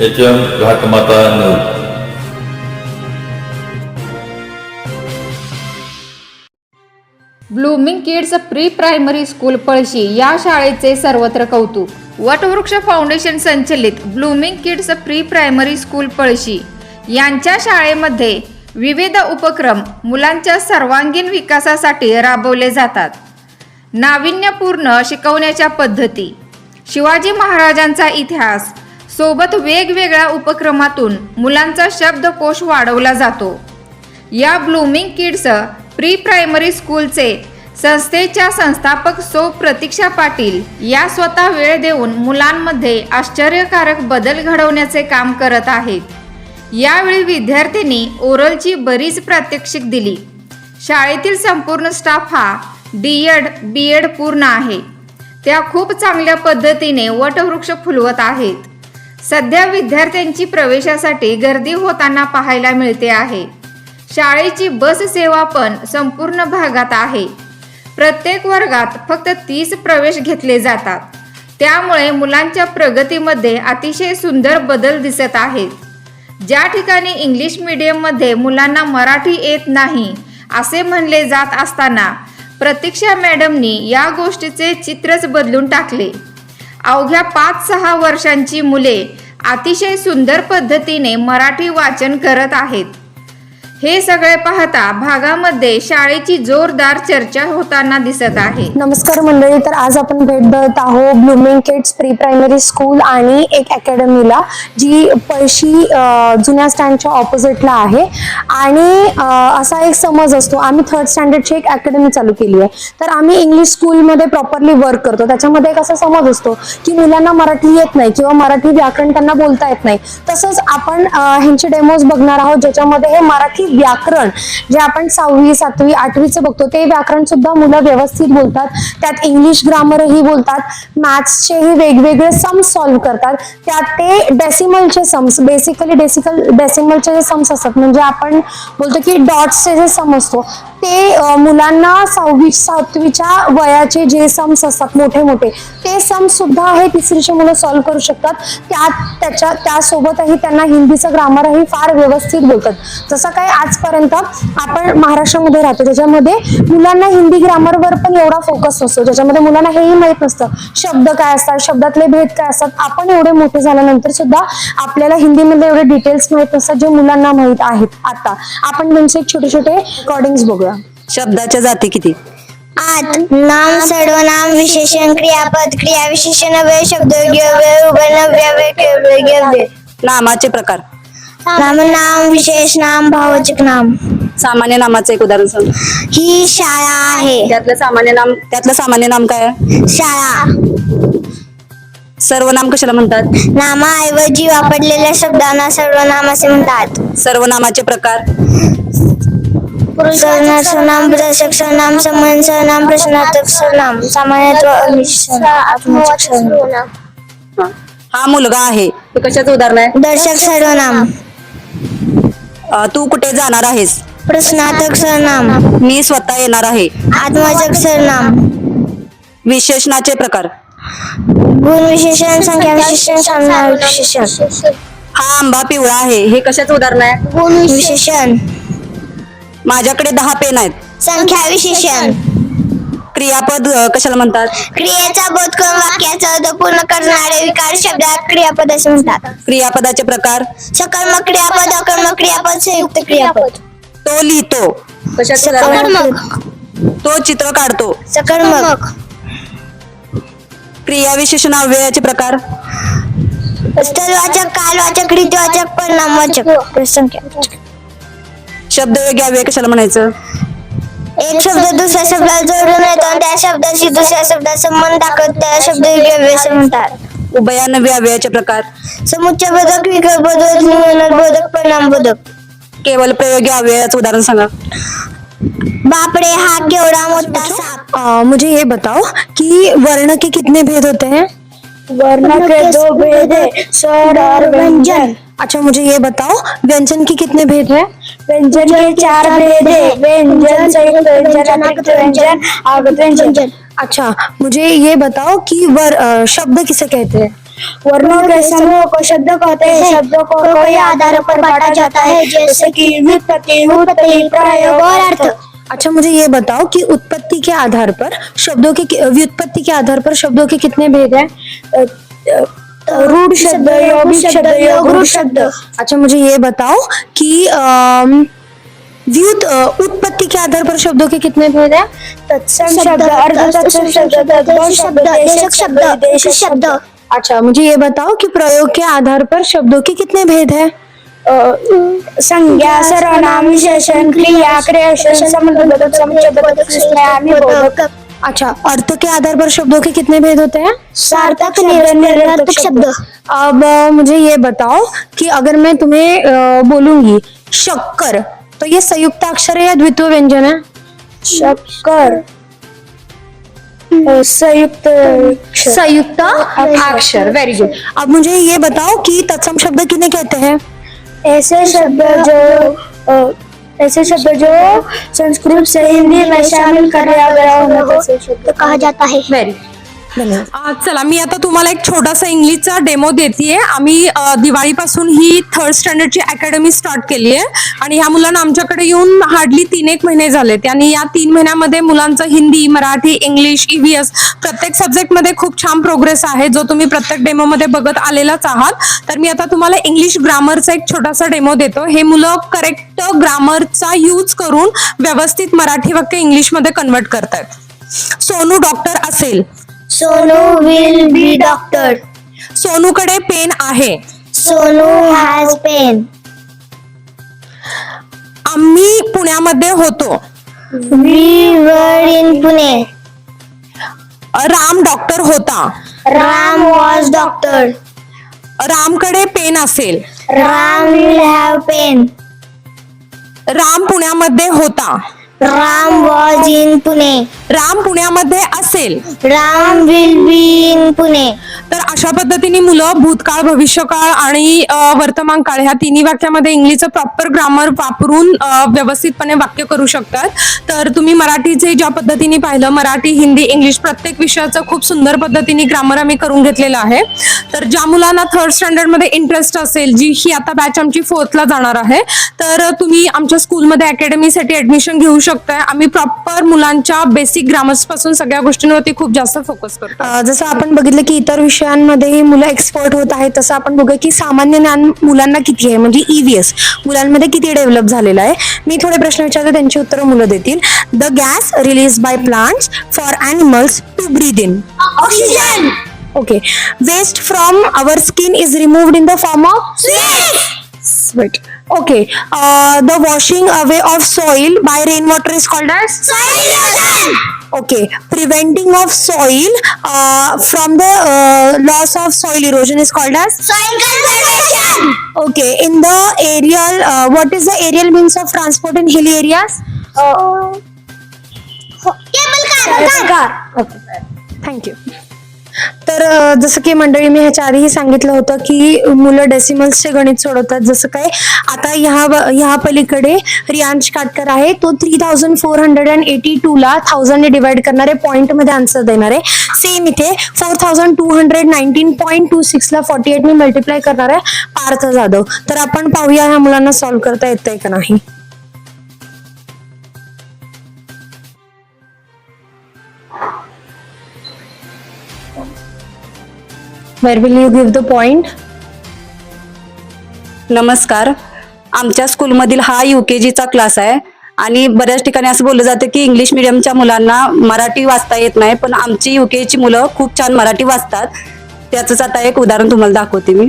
H M Ghatmata news Blooming Kids pre primary school Palashi या शाळेचे सर्वत्र कौतुक. वटवृक्ष फाउंडेशन संचलित Blooming Kids pre primary school Palashi. यांच्या शाळेमध्ये विविध उपक्रम मुलांच्या सर्वांगीण विकासासाठी राबवले जातात. नाविन्यपूर्ण शिकवण्याच्या पद्धती. शिवाजी महाराजांचा इतिहास सोबत वेगवेगळ्या उपक्रमातून मुलांचा शब्दकोश वाढवला जातो. या ब्लूमिंग किड्स प्री प्रायमरी स्कूलचे संस्थेच्या संस्थापक सो प्रतीक्षा पाटील या स्वतः वेळ देऊन मुलांमध्ये आश्चर्यकारक बदल घडवण्याचे काम करत आहेत. यावेळी विद्यार्थ्यांनी ओरलची बरीच प्रात्यक्षिक दिली. शाळेतील संपूर्ण स्टाफ हा डी एड बी एड पूर्ण आहे. त्या खूप चांगल्या पद्धतीने वटवृक्ष फुलवत आहेत. सध्या विद्यार्थ्यांची प्रवेशासाठी गर्दी होताना पाहायला मिळते आहे. शाळेची बस सेवा पण संपूर्ण भागात आहे. प्रत्येक वर्गात फक्त तीस प्रवेश घेतले जातात. त्यामुळे मुलांच्या प्रगतीमध्ये अतिशय सुंदर बदल दिसत आहेत. ज्या ठिकाणी इंग्लिश मीडियममध्ये मुलांना मराठी येत नाही असे म्हणले जात असताना प्रतीक्षा मॅडमनी या गोष्टीचे चित्रच बदलून टाकले. अवघ्या पाच सहा वर्षांची मुले अतिशय सुंदर पद्धतीने मराठी वाचन करत आहेत. हे सगळे पाहता भागामध्ये शाळेची जोरदार चर्चा होताना दिसत आहे. नमस्कार मंडळी तर आज आपण भेट देत आहोत Blooming Kids pre primary school आणि एक अकॅडमीला जी पळशी जुन्या स्टँडच्या ऑपोजिटला आहे. आणि असा एक समज असतो आम्ही थर्ड स्टँडर्डची एक अकॅडमी चालू केली आहे. तर आम्ही इंग्लिश स्कूलमध्ये प्रॉपरली वर्क करतो. त्याच्यामध्ये एक असा समज असतो की मुलांना मराठी येत नाही किंवा मराठी व्याकरण त्यांना बोलता येत नाही. तसंच आपण ह्यांचे डेमोज बघणार आहोत ज्याच्यामध्ये हे मराठी व्याकरण जे आपण सहावी सातवी आठवीचं बघतो ते व्याकरण सुद्धा मुलं व्यवस्थित बोलतात. त्यात इंग्लिश ग्रामरही बोलतात. मॅथ्सचेही वेगवेगळे सम्स सॉल्व्ह करतात. त्यात ते डेसिमलचे सम्स बेसिकली डेसिकल डेसिमलचे जे सम्स असतात म्हणजे आपण बोलतो की डॉट्सचे जे सम असतो ते मुलांना सहावी सातवीच्या वयाचे जे सम्स असतात मोठे मोठे ते सम्स सुद्धा हे तिसरीचे मुलं सॉल्व्ह करू शकतात. त्यात त्याच्या त्यासोबतही त्यांना हिंदीचं ग्रामरही फार व्यवस्थित बोलतात. जसं काय आजपर्यंत आपण महाराष्ट्रामध्ये राहतो. त्याच्यामध्ये मुलांना हिंदी ग्रामरवर पण एवढा फोकस नसतो. ज्याच्यामध्ये मुलांना हेही माहीत नसतं. शब्द काय असतात? शब्दातले भेद काय असतात? आपण एवढे मोठे झाल्यानंतर सुद्धा आपल्याला हिंदीमध्ये एवढे डिटेल्स माहीत नसतात जे मुलांना माहीत आहेत. आता आपण त्यांचे एक छोटे छोटे रेकॉर्डिंग बघूया. शब्दाच्या जाती किती? आत नाम सर्वनाम विशेषण क्रियापद क्रिया विशेषण अव्यय शब्द नामाचे प्रकार. नाम नाम विशेष नाम भावचक नाम. सामान्य नामाचं एक उदाहरण सांग. ही शाळा आहे. त्यातलं सामान्य नाम त्यातलं सामान्य नाम काय? आहे? शाळा सर्वनाम कशाला म्हणतात? नामाऐवजी वापरलेल्या शब्दांना सर्वनाम असे म्हणतात. सर्वनामाचे प्रकार? सर्वनाम सर्वनाम प्रदर्शक सर्वनाम संबंध सर्वनाम प्रश्नार्थक सर्वनाम सामान्यत्व अनिश्चित आत्मवाचक सर्वनाम हा. हा मुलगा आहे. हे कशाचं उदाहरण आहे? दर्शक सर्वनाम. अं, तू कुठे जाणार आहेस? प्रश्नार्थक सर्वनाम मी स्वतः येणार आहे. आत्मवाचक सर्वनाम विशेषणाचे प्रकार. गुण विशेषण संख्या विशेषण सर्वनाम विशेषण. हा आंबा पिवळा आहे. हे कशाचं उदाहरण आहे? गुण विशेषण. माझ्याकडे दहा पेन आहेत. संख्या विशेषण. क्रियापद अं, कशाला म्हणतात? क्रियेचा बोध करून वाक्याचा अर्थ पूर्ण करणारे विकार शब्दात क्रियापद असे म्हणतात. क्रियापदाचे प्रकार? सकर्मक क्रियापद अकर्मक क्रियापद संयुक्त क्रियापद. तो लिहितो? सकर्मक? तो चित्र काढतो. सकर्मक. क्रिया विशेषण अव्ययाचे प्रकार? स्थलवाचक कालवाचक रीतवाचक परिणामवाचक. संख्या शब्द योग्य अव्यय कशाला म्हणायचं? एक शब्द दुसऱ्या शब्दाला जोडून येतो आणि त्या शब्दाशी दुसऱ्या शब्दात संबंध दाखवत त्या शब्द योग्य असे म्हणतात उभयान्नव्य अव्ययाचे प्रकार। समुच्चय बोधक विकार बोधक निमूलक बोधक परिणाम बोधक। केवळ प्रयोगी अव्ययाचं उदाहरण सांगा। बापरे हा केवढा मोठा साप. मुझे ये बताओ कि वर्ण के कितने भेद होते हैं? वर्ण के दो भेद है स्वर और व्यंजन। अच्छा मुझे ये बताओ व्यंजन के कितने भेद हैं? व्यंजन के चार भेद है। व्यंजन संयुक्त व्यंजन व्यंजन आगत व्यंजन। अच्छा मुझे ये बताओ कि वर अ, शब्द किसे कहते हैं? वर्णों के समूह को शब्द कहते हैं। शब्दों को कई आधारों पर बांटा जाता है जैसे कि व्युत्पत्ति उत्पत्ति प्रयोग और अर्थ। अच्छा मुझे ये बताओ कि उत्पत्ति के आधार पर शब्दों के व्युत्पत्ति के आधार पर शब्दों के कितने भेद हैं? अ, अ, रूढ़ शब्द यौगिक शब्द योगरूढ़ शब्द। अच्छा मुझे ये बताओ कि व्युत उत्पत्ति के आधार पर शब्दों के कितने भेद हैं? तत्सम शब्द अर्ध तत्सम शब्द तद्भव शब्द देशक शब्द देश शब्द। अच्छा मुझे ये बताओ कि प्रयोग के आधार पर शब्दों के कितने भेद हैं? संज्ञा सर्वनाम विशेषण क्रिया क्रियाशेषण अच्छा अर्थ के आधार पर शब्दों के कितने भेद होते हैं? सार्थक निरर्थक शब्द। अब मुझे ये बताओ कि अगर मैं तुम्हें बोलूँगी शक्कर तो ये संयुक्त अक्षर है या द्वितीय व्यंजन है? शक्कर। संयुक्त संयुक्त अक्षर। वेरी गुड अब मुझे ये बताओ कि तत्सम शब्द किन्हें कहते हैं? ऐसे शब्द जो ऐसे शब्द जो संस्कृत से हिंदी में शामिल कराया गया हो ऐसे शब्द कहा जाता है। वेरी आ, चला मी आता तुम्हाला एक छोटासा इंग्लिशचा डेमो देते आम्ही दिवाळीपासून ही थर्ड स्टँडर्डची अकॅडमी स्टार्ट केली आहे आणि ह्या मुलांना आमच्याकडे येऊन हार्डली तीन एक महिने झालेत. आणि या तीन महिन्यामध्ये मुलांचं हिंदी मराठी इंग्लिश ईव्हीएस प्रत्येक सब्जेक्टमध्ये खूप छान प्रोग्रेस आहे. जो तुम्ही प्रत्येक डेमोमध्ये बघत आलेलाच आहात. तर मी आता तुम्हाला इंग्लिश ग्रामरचा एक छोटासा डेमो देतो. हे मुलं करेक्ट ग्रामरचा यूज करून व्यवस्थित मराठी वाक्य इंग्लिशमध्ये कन्वर्ट करतायत. सोनू डॉक्टर असेल. सोनू विल बी डॉक्टर सोनूकडे पेन आहे. सोनू हॅज पेन आम्ही पुण्यामध्ये होतो. इन पुणे राम डॉक्टर होता. राम वॉज डॉक्टर रामकडे पेन असेल. Ram will have pen Ram पुण्यामध्ये होता. Ram was in Pune. Ram पुण्यामध्ये असेल. Ram will be in Pune. तर अशा पद्धतीने मुलं भूतकाळ भविष्यकाळ आणि वर्तमान काळ ह्या तिन्ही वाक्यामध्ये इंग्लिशचं प्रॉपर ग्रामर वापरून व्यवस्थितपणे वाक्य करू शकतात. तर तुम्ही मराठीचे ज्या पद्धतीने पाहिलं मराठी हिंदी इंग्लिश प्रत्येक विषयाचं खूप सुंदर पद्धतीने ग्रामर आम्ही करून घेतलेलं आहे. तर ज्या मुलांना थर्ड स्टँडर्डमध्ये इंटरेस्ट असेल जी ही आता बॅच आमची फोर्थला जाणार आहे तर तुम्ही आमच्या स्कूलमध्ये अकॅडमीसाठी ऍडमिशन घेऊ शकताय. आम्ही प्रॉपर मुलांच्या बेसिक ग्रामर्सपासून सगळ्या गोष्टींवरती खूप जास्त फोकस करतो जसं आपण बघितलं की इतर विषय विषयांमध्ये मुलं एक्सपर्ट होत आहेत तसं आपण बघूया की सामान्य ज्ञान मुलांना किती आहे? म्हणजे ईव्हीएस मुलांमध्ये किती डेव्हलप झालेलं आहे? मी थोडे प्रश्न विचारते त्यांची उत्तरं मुलं देतील. The gas release by plants for animals to breathe in oxygen okay waste from our skin is removed in the form of okay. Uh, the washing away of soil by rainwater is called as Okay, preventing of soil uh, from the uh, loss of soil erosion is called as soil conservation. Okay, in the aerial, uh, what is the aerial means of transport in hilly areas? Uh, uh cable car. Cable car. Okay, thank you. तर जसं की मंडळी मी ह्याच्या आधीही सांगितलं होतं की मुलं डेसिमल्सचे गणित सोडवतात. जसं काय आता ह्या ह्या पलीकडे रियांश काटकर आहे. तो three thousand four hundred and eighty टूला थाउजंडने डिवाइड करणारे पॉईंटमध्ये आन्सर देणार आहे. सेम इथे four thousand two hundred nineteen point two सिक्सला forty एटने मल्टिप्लाय करणार आहे पार्थ जाधव. तर आपण पाहूया ह्या मुलांना सॉल्व्ह करता येतंय का नाही. Where will you give the point? नमस्कार. आमच्या स्कूलमधील हा यू के जीचा क्लास आहे. आणि बऱ्याच ठिकाणी असं बोललं जातं की इंग्लिश मिडियमच्या मुलांना मराठी वाचता येत नाही पण आमची यू के ची मुलं खूप छान मराठी वाचतात. त्याचंच आता एक उदाहरण तुम्हाला दाखवते मी.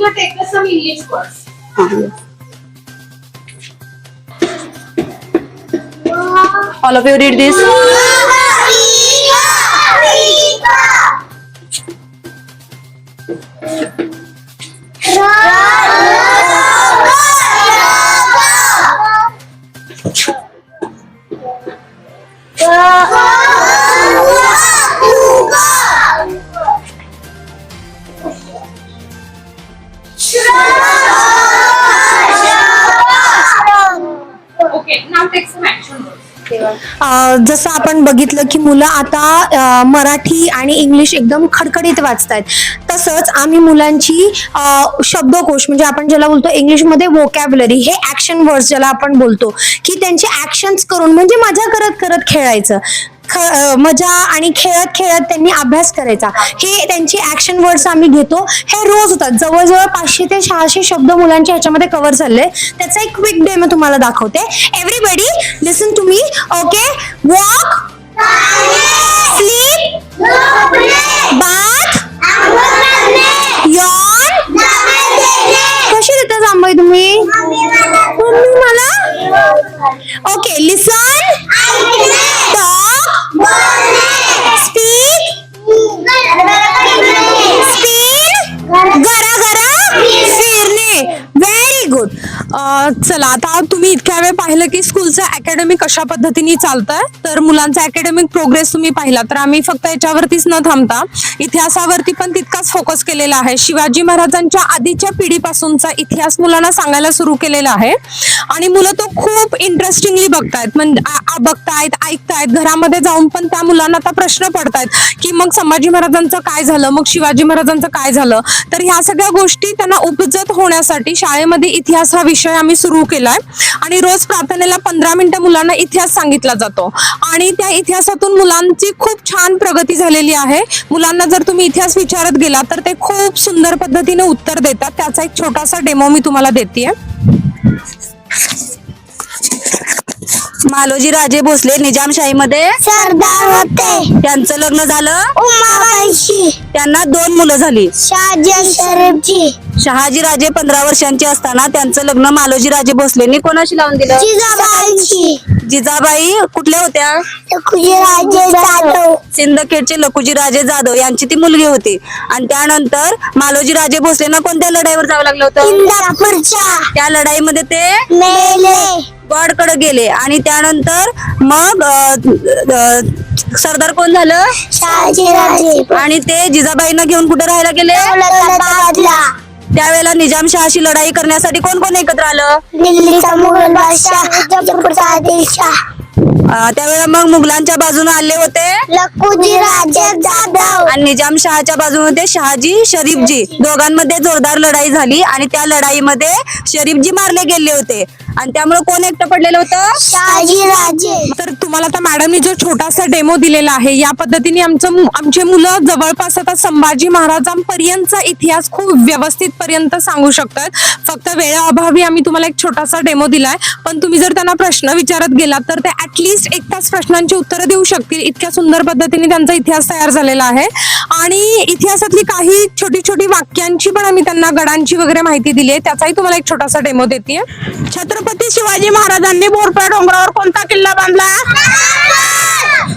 going to take us some English words. All of you read this. Rika, Rika. जसं आपण बघितलं की मुलं आता मराठी आणि इंग्लिश एकदम खडखडीत वाचतायत. तसंच आम्ही मुलांची शब्दकोश म्हणजे आपण ज्याला बोलतो इंग्लिशमध्ये वोकॅबलरी हे ऍक्शन वर्ड्स ज्याला आपण बोलतो की त्यांचे ऍक्शन्स करून म्हणजे मजा करत करत खेळायचं. मजा आणि खेळत खेळत त्यांनी अभ्यास करायचा. हे त्यांची ऍक्शन वर्ड्स आम्ही घेतो. हे रोज होतात. जवळजवळ पाचशे ते सहाशे शब्द मुलांच्या ह्याच्यामध्ये कव्हर झाले त्याचा एक क्विक डेमो तुम्हाला दाखवते. Everybody listen to me okay walk sleep bath yawn कशी देता जांभई तुम्ही? मम्मी मला? Okay listen Speak. Speak. Gara-gara. Good चला आता तुम्ही इतक्या वेळ पाहिलं की स्कूलचं अकॅडमी कशा पद्धतीने चालतंय? तर मुलांचा अकॅडमिक प्रोग्रेस तुम्ही पाहिला तर आम्ही फक्त याच्यावरतीच न थांबता इतिहासावरती पण तितकाच फोकस केलेला आहे. शिवाजी महाराजांच्या आधीच्या पिढीपासूनचा इतिहास मुलांना सांगायला सुरू केलेला आहे. आणि मुलं तो खूप इंटरेस्टिंगली बघतायत. म्हणजे आ- बघतायत ऐकतायत घरामध्ये जाऊन पण त्या मुलांना आता प्रश्न पडतायत की मग संभाजी महाराजांचं काय झालं? मग शिवाजी महाराजांचं काय झालं? तर ह्या सगळ्या गोष्टी त्यांना उपजत होण्यासाठी शाळेमध्ये इतिहास हा विषय आम्ही सुरू केलाय. आणि रोज प्रार्थनेला पंधरा मिनिटं मुलांना इतिहास सांगितला जातो. आणि त्या इतिहासातून मुलांची खूप छान प्रगती झालेली आहे. मुलांना जर तुम्ही इतिहास विचारत गेला तर ते खूप सुंदर पद्धतीने उत्तर देतात. त्याचा एक छोटासा डेमो मी तुम्हाला देते मालोजी राजे भोसले निजामशाहीमध्ये सरदार होते. त्यांचं लग्न झालं. उमाबाईशी. त्यांना दोन मुलं झाली. शहाजी शहाजी राजे पंधरा वर्षांचे असताना त्यांचं लग्न मालोजी राजे भोसलेंनी कोणाशी लावून दिलं? जिजाबाईची जिजाबाई कुठल्या होत्या? राजे जाधव. सिंदखेडचे लकुजी राजे जाधव यांची ती मुलगी होती. आणि त्यानंतर मालोजी राजे भोसलेंना कोणत्या लढाईवर जावं लागलं होतं? इंदापूरच्या. त्या लढाईमध्ये ते मेले. गॉडकडे गेले. आणि त्यानंतर मग अं, अं, सरदार कोण झालं? शहाजी राजे. आणि ते जिजाबाईंना घेऊन कुठे राहायला गेले? त्यावेळेला निजामशहाशी लढाई करण्यासाठी कोण कोण एकत्र आलं? दिल्लीचा मुघल बादशाह जयपूरचा आदिलशाह अं, त्यावेळेला मग मुघलांच्या बाजूने आले होते? लखुजी राजे जाधव. आणि निजामशहाच्या बाजूने ते शहाजी शरीफजी. दोघांमध्ये जोरदार लढाई झाली आणि त्या लढाईमध्ये शरीफजी मारले गेले होते. आणि त्यामुळे कोण एकटं पडलेलं होतं? शहाजी राजे. तर तुम्हाला आता मॅडमनी जो छोटासा डेमो दिलेला आहे या पद्धतीने आमचं आमचे मुलं जवळपास आता संभाजी महाराजांपर्यंतचा इतिहास खूप व्यवस्थित पर्यंत सांगू शकतात. फक्त वेळाअभावी आम्ही तुम्हाला एक छोटासा डेमो दिलाय. पण तुम्ही जर त्यांना प्रश्न विचारत गेलात तर ते ऍटलिस्ट एक तास प्रश्नांची उत्तरं देऊ शकतील. इतक्या सुंदर पद्धतीने त्यांचा इतिहास तयार झालेला आहे. आणि इतिहासातली काही छोटी छोटी वाक्यांची पण आम्ही त्यांना गडांची वगैरे माहिती दिली आहे त्याचाही तुम्हाला एक छोटासा डेमो देते छत्रपती शिवाजी महाराजांनी बोरपा डोंगरावर कोणता किल्ला बांधला?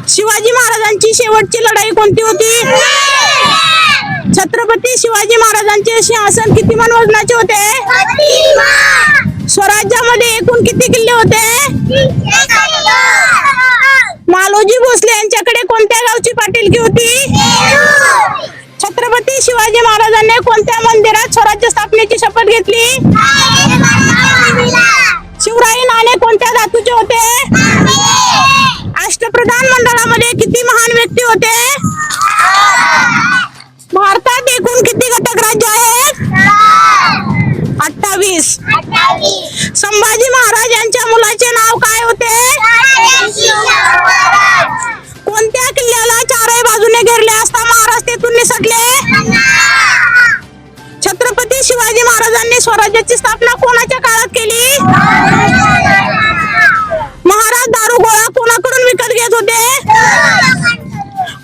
शिवाजी महाराजांची शेवटची लढाई कोणती होती? छत्रपती शिवाजी महाराजांचे सिंहासन किती मन वजनाचे होते? स्वराज्यामध्ये एकूण किती किल्ले होते? मालोजी भोसले यांच्याकडे कोणत्या गावची पाटीलकी होती? छत्रपती शिवाजी महाराजांनी कोणत्या मंदिरात स्वराज्य स्थापनेची शपथ घेतली? शिवराई नाणे कोणत्या धातूचे होते? अष्टप्रधान मंडळामध्ये किती महान व्यक्ती होते? भारतात एकूण किती घटक राज्य आहेत? अठ्ठावीस. संभाजी महाराज यांच्या मुला राज्याची स्थापना कोणाच्या काळात केली? महाराज दारू गोळा कोणाकडून विकत घेत होते?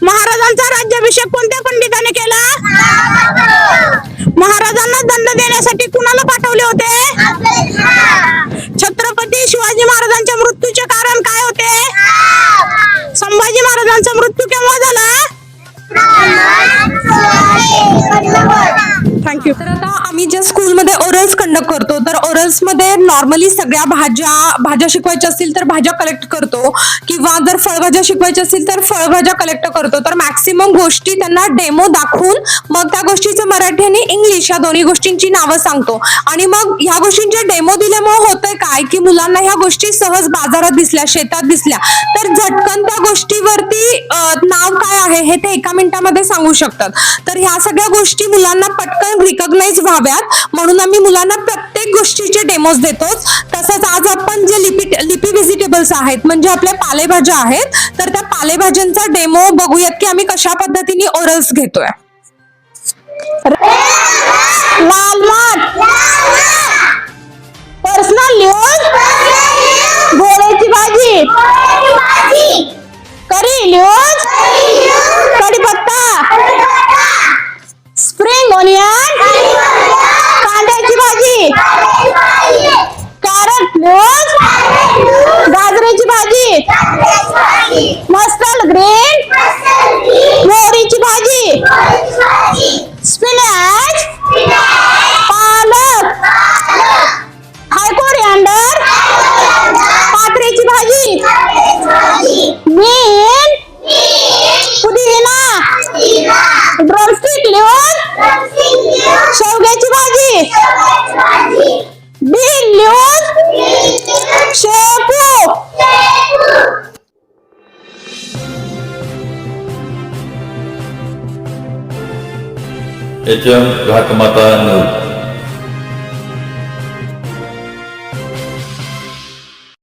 महाराजांचा राज्याभिषेक कोणत्या पंडिताने केला? महाराजांना दंड देण्यासाठी कुणाला पाठवले होते? छत्रपती शिवाजी महाराजांच्या मृत्यूचे कारण काय होते? संभाजी महाराजांचा मृत्यू केव्हा झाला? थँक्यू तर आता आम्ही ज्या स्कूलमध्ये ओरल्स कंडक्ट करतो तर ओरल्समध्ये नॉर्मली सगळ्या भाज्या भाज्या शिकवायच्या असतील तर भाज्या कलेक्ट करतो. किंवा जर फळभाज्या शिकवायच्या असतील तर फळभाज्या कलेक्ट करतो. तर मॅक्सिमम गोष्टी त्यांना डेमो दाखवून मग त्या गोष्टीचं मराठी आणि इंग्लिश या दोन्ही गोष्टींची नावं सांगतो. आणि मग ह्या गोष्टींचे डेमो दिल्यामुळे होतंय काय? की मुलांना ह्या गोष्टी सहज बाजारात दिसल्या शेतात दिसल्या. तर झटकन त्या गोष्टीवरती नाव काय आहे हे ते एका मिनिटामध्ये सांगू शकतात. तर ह्या सगळ्या गोष्टी मुलांना पटकन रिकग्नाइज व्हाव्यात. म्हणून आम्ही मुलांना प्रत्येक गोष्टीचे डेमोज देतोच. तसंच आज आपण जे लिपी लिपी व्हेजिटेबल्स आहेत म्हणजे आपल्या पालेभाज्या आहेत तर त्या पालेभाज्यांचा डेमो बघूयात की आम्ही कशा पद्धतीने ओरल्स घेतोय. लाल माठ. पर्सनल न्यूज घोड्याची भाजी. करी न्यूज कढीपत्ता. स्प्रिंग भाजी कॅरट मूग गाजरेची भाजी मस्टर्ड ग्रीन मोहरीची भाजी स्पिनॅच नित्यम घातमाता नऊ